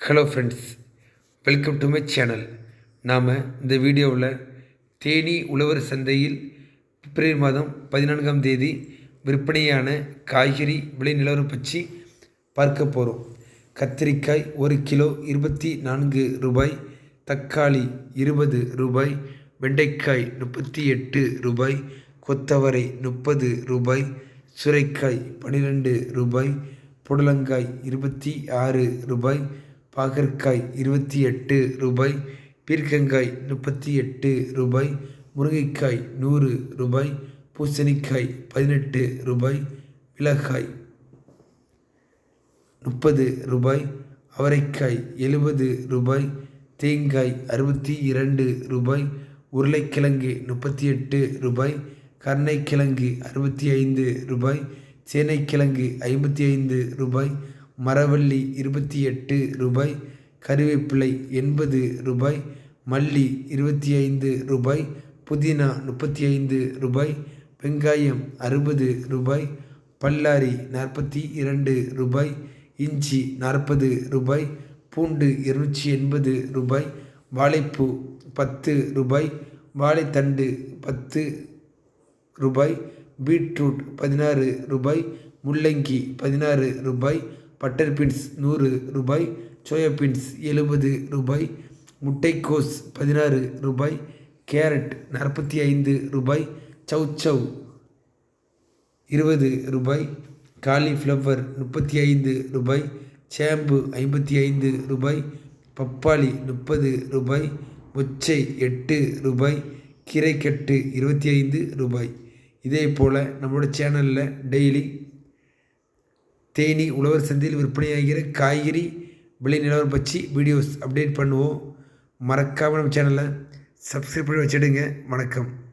Hello friends welcome to my channel நாம் இந்த வீடியோவில் தேனி உழவர் சந்தையில் பிப்ரவரி மாதம் பதினான்காம் தேதி விற்பனையான காய்கறி விலை நிலவரம் பற்றி பார்க்க போகிறோம் கத்திரிக்காய் ஒரு கிலோ இருபத்தி நான்கு ரூபாய் தக்காளி இருபது ரூபாய் வெண்டைக்காய் முப்பத்தி எட்டு ரூபாய் கொத்தவரை முப்பது ரூபாய் சுரைக்காய் பன்னிரெண்டு ரூபாய் புடலங்காய் இருபத்தி ஆறு ரூபாய் பாகற்காய் இருபத்தி எட்டு ரூபாய் பீர்க்கங்காய் முப்பத்தி எட்டு ரூபாய் முருங்கைக்காய் நூறு ரூபாய் பூசணிக்காய் பதினெட்டு ரூபாய் மிளகாய் முப்பது ரூபாய் அவரைக்காய் எழுபது ரூபாய் தேங்காய் அறுபத்தி இரண்டு ரூபாய் உருளைக்கிழங்கு முப்பத்தி எட்டு ரூபாய் கருணைக்கிழங்கு அறுபத்தி ஐந்து ரூபாய் சேனைக்கிழங்கு ஐம்பத்தி ஐந்து ரூபாய் மரவள்ளி இருபத்தி எட்டு ரூபாய் கருவேப்பிலை எண்பது ரூபாய் மல்லி இருபத்தி ஐந்து ரூபாய் புதினா முப்பத்தி ஐந்து ரூபாய் வெங்காயம் அறுபது ரூபாய் பல்லாரி நாற்பத்தி இரண்டு ரூபாய் இஞ்சி நாற்பது ரூபாய் பூண்டு இருநூற்றி எண்பது ரூபாய் வாழைப்பூ பத்து ரூபாய் வாழைத்தண்டு பத்து ரூபாய் பீட்ரூட் பதினாறு ரூபாய் முள்ளங்கி பதினாறு ரூபாய் பட்டர் பீன்ஸ் நூறு ரூபாய் சோயா பீன்ஸ் எழுபது ரூபாய் முட்டைக்கோஸ் பதினாறு ரூபாய் கேரட் நாற்பத்தி ஐந்து ரூபாய் சவ் இருபது ரூபாய் காலிஃப்ளவர் முப்பத்தி ஐந்து ரூபாய் சேம்பு ஐம்பத்தி ஐந்து ரூபாய் பப்பாளி முப்பது ரூபாய் மொச்சை எட்டு ரூபாய் கீரைக்கட்டு இருபத்தி ஐந்து ரூபாய். இதே போல் நம்மளோட சேனலில் டெய்லி தேனி உழவர் சந்தையில் விற்பனையாகிற காய்கறி விலை நிலவரம் பற்றி வீடியோஸ் அப்டேட் பண்ணுவோம். மறக்காமல் நம்ம சேனலை சப்ஸ்கிரைப் பண்ணி வச்சிடுங்க. வணக்கம்.